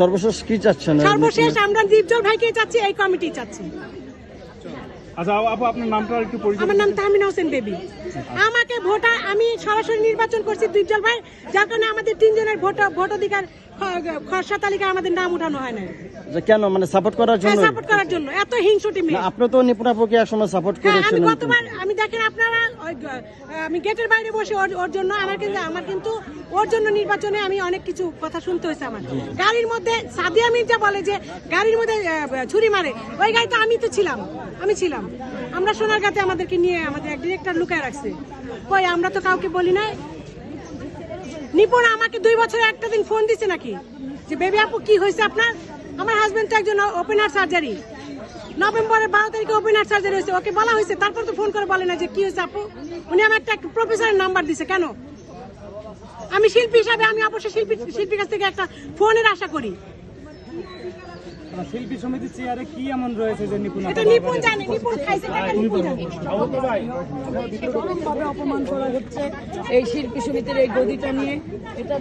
সর্বশেষ কি চাচ্ছেন? সর্বশেষ আমরা দীপজল ভাইকে চাচ্ছি এই কমিটি চাচ্ছি। আচ্ছা আপু আপনার নামটা একটু পরিচয় আমার নাম তাহমিনা হোসেন বেবি। আমাকে ভোটার আমি সরাসরি নির্বাচন করছি দীপজল ভাই যার কারণে আমাদের তিনজনের ভোট ভোটাধিকার খসড়া তালিকায় আমাদের নাম উঠানো হয় না যে কেন? মানে সাপোর্ট করার জন্য? সাপোর্ট করার জন্য। এত হিংসুটি মেয়ে। আপনি তো নিপুণাপুকে এক সময় সাপোর্ট হ্যাঁ আমি করেছিলেন গতবার আমি দেখেন আপনারা আমি গেটের বাইরে বসে ওর ওর জন্য আমার কিন্তু আমার কিন্তু ওর জন্য নির্বাচনে আমি অনেক কিছু কথা শুনতে হয়েছে আমার। গাড়ির মধ্যে সাদিয়া মির্জা বলে যে গাড়ির মধ্যে ছুরি মারে ওই গাড়িতে আমি তো ছিলাম আমি ছিলাম। আমরা সোনার গাতে আমাদেরকে নিয়ে আমাদের এক ডিরেক্টর লুকায় রাখছে। কই আমরা তো কাউকে বলি নাই নিপুণ আমাকে দুই বছরে একটা দিন ফোন দিছে নাকি? যে, বেবি আপু, কি হয়েছে আপনার? আমার হাজবেন্ড তো একজন ওপেন হার্ট সার্জারি নভেম্বরের বারো তারিখে ওপেন হার্ট সার্জারি হয়েছে। ওকে বলা হয়েছে, তারপর তো ফোন করে বলে না যে, কি হয়েছে আপু? উনি আমার একটা প্রফেসরের নাম্বার দিছে, কেন? আমি শিল্পী হিসাবে, আমি অবশ্যই শিল্পী, শিল্পীর কাছ থেকে একটা ফোনের আশা করি। শিল্পী সমিতির চেয়ারে কি এমন রয়েছে যে নিপুণ এটা নিপুণ জানে নিপুণ খাইছে টাকা নিপুণ জানে। অপমান করা হচ্ছে এই শিল্পী সমিতির এই গদিটা নিয়ে? এটা